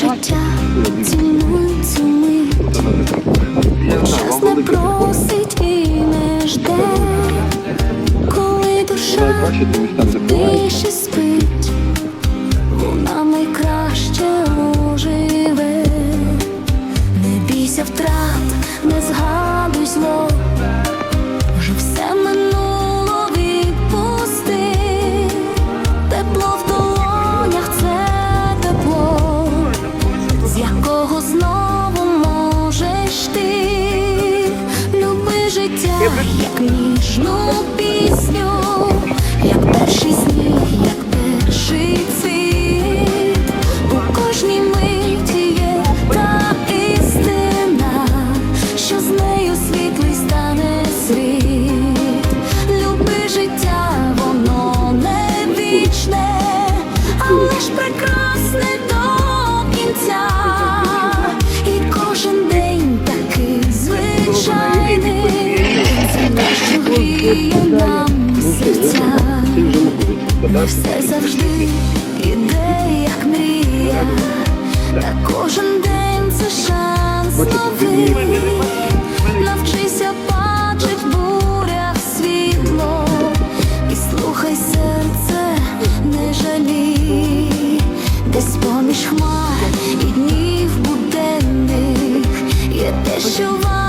життя цінуй цю мить. Час не просить і не жде, коли душа тише спить, вона найкраще оживе, не бійся втрат, не згадуй зло. кого знову можеш ти, люби життя, як ніжну пісню, як перший сніг, як перший цвіт. У кожній миті є та істина, що з нею світлий стане світ. Люби життя, воно не вічне, але ж прекрасне. гріє нам серця, не все завжди іде, як мрія, та кожен день це шанс новий. Навчися бачить в бурях світло і слухай серце, не жалій, десь поміж хмар і днів буденних є те, що вам.